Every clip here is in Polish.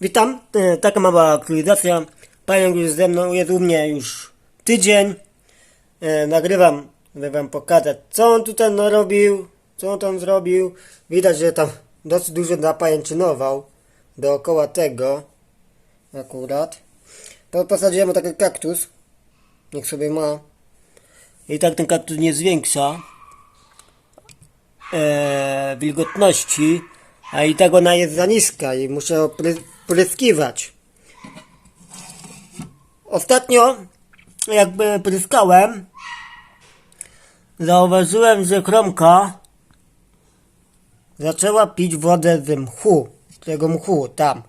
Witam, e, taka mała aktualizacja. Pająk już ze mną, jest u mnie już tydzień. E, nagrywam, żeby wam pokazać, co on tutaj narobił, co on tam zrobił. Widać, że tam dosyć dużo napajęczynował dookoła tego akurat. Posadziłem mu taki kaktus. Niech sobie ma. I tak ten kaktus nie zwiększa e, wilgotności, a i tak ona jest za niska i muszę opry- pryskiwać. Ostatnio, jakby pryskałem, zauważyłem, że kromka zaczęła pić wodę z mchu, tego mchu tam.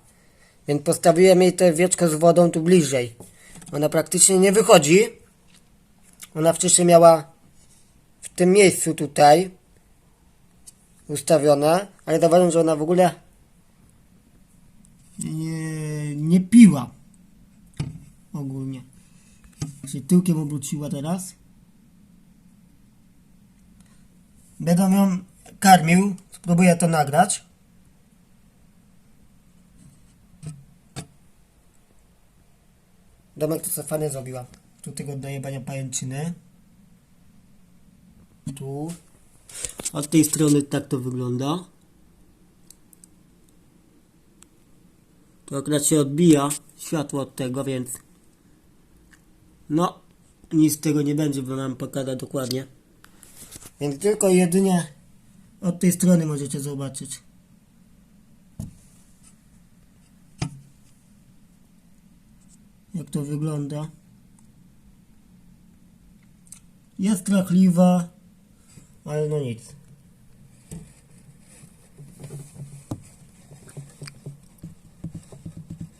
Więc postawiłem jej tę wieczko z wodą tu bliżej. Ona praktycznie nie wychodzi. Ona wcześniej miała w tym miejscu tutaj ustawione, ale zauważyłem, że ona w ogóle nie, nie piła ogólnie. Się tyłkiem obróciła teraz. Będę ją karmił. Spróbuję to nagrać. Domek to co fajnie zrobiła. Tu tego do jebania pajęczyny. Tu. Od tej strony tak to wygląda. To akurat się odbija światło od tego, więc no nic z tego nie będzie, bo nam pokada dokładnie. Więc tylko jedynie od tej strony możecie zobaczyć. Jak to wygląda. Jest strachliwa, ale no nic.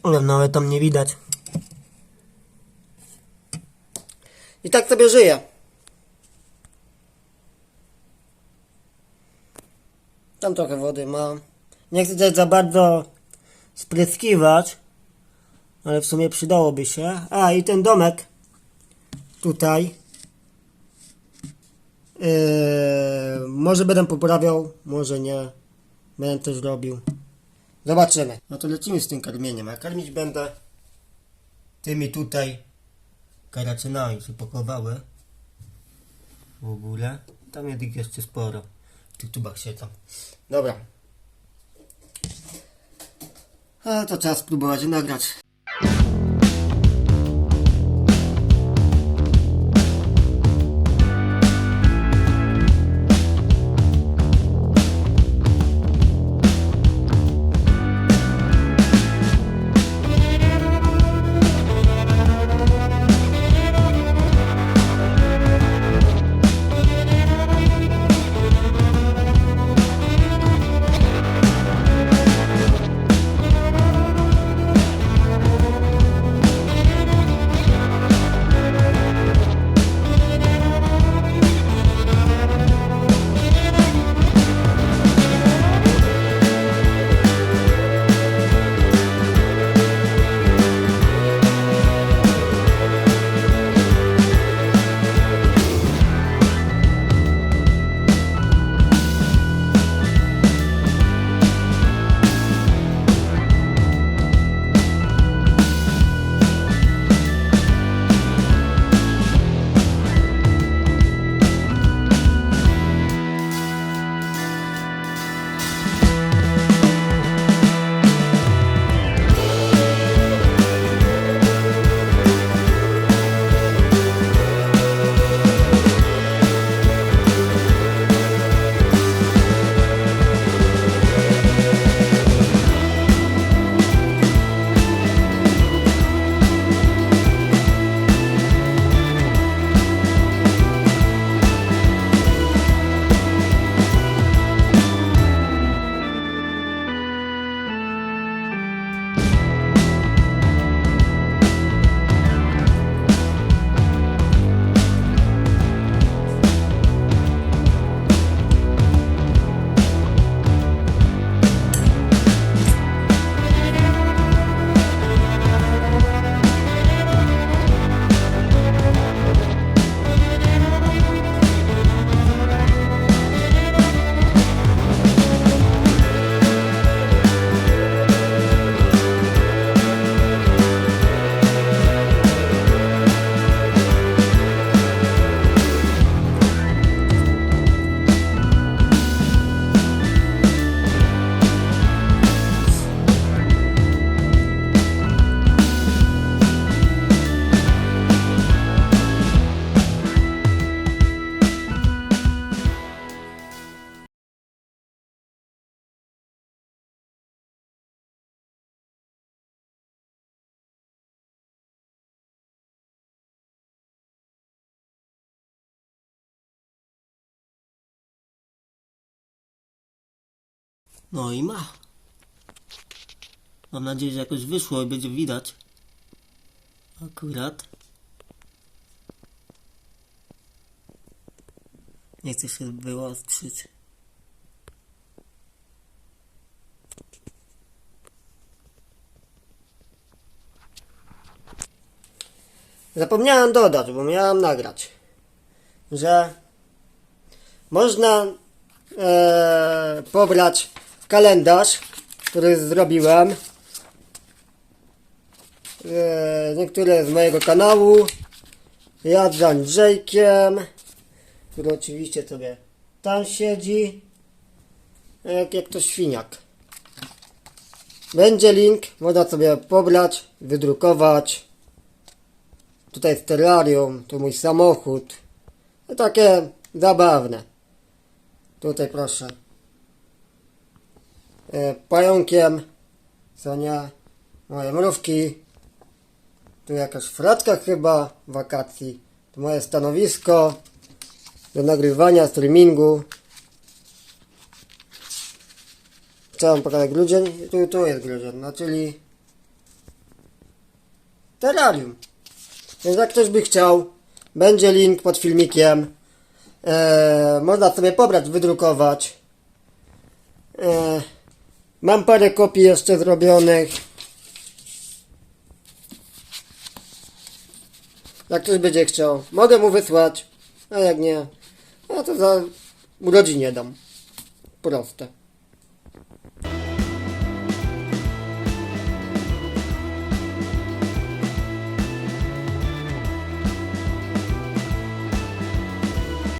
Ale nawet tam nie widać. I tak sobie żyje. Tam trochę wody ma. Nie chcę też za bardzo spryskiwać, ale w sumie przydałoby się. A i ten domek tutaj. Yy, może będę poprawiał, może nie. Będę coś robił. Zobaczymy. No to lecimy z tym karmieniem. A karmić będę tymi tutaj karacynami się pakowały. W ogóle. Tam jest jeszcze sporo. W tych tubach siedzą. Dobra. A to czas spróbować nagrać. No i ma. Mam nadzieję, że jakoś wyszło i będzie widać. Akurat. Nie chcę się wyostrzyć. Zapomniałem dodać, bo miałem nagrać, że można e, pobrać kalendarz, który zrobiłem. E, niektóre z mojego kanału. Ja z Andrzejkiem, który oczywiście sobie tam siedzi. Jak, jak to świniak. Będzie link, można sobie pobrać, wydrukować. Tutaj jest terrarium, tu mój samochód. No takie zabawne. Tutaj proszę. E, pająkiem. Co nie? Moje mrówki. Tu jakaś fratka chyba wakacji. Moje stanowisko do nagrywania streamingu. Chciałem pokazać grudzień. Tu, tu jest grudzień, no czyli terrarium. Więc jak ktoś by chciał, będzie link pod filmikiem. E, można sobie pobrać, wydrukować. E, mam parę kopii jeszcze zrobionych. Jak ktoś będzie chciał, mogę mu wysłać. A jak nie, no to za urodzinie dam. Proste.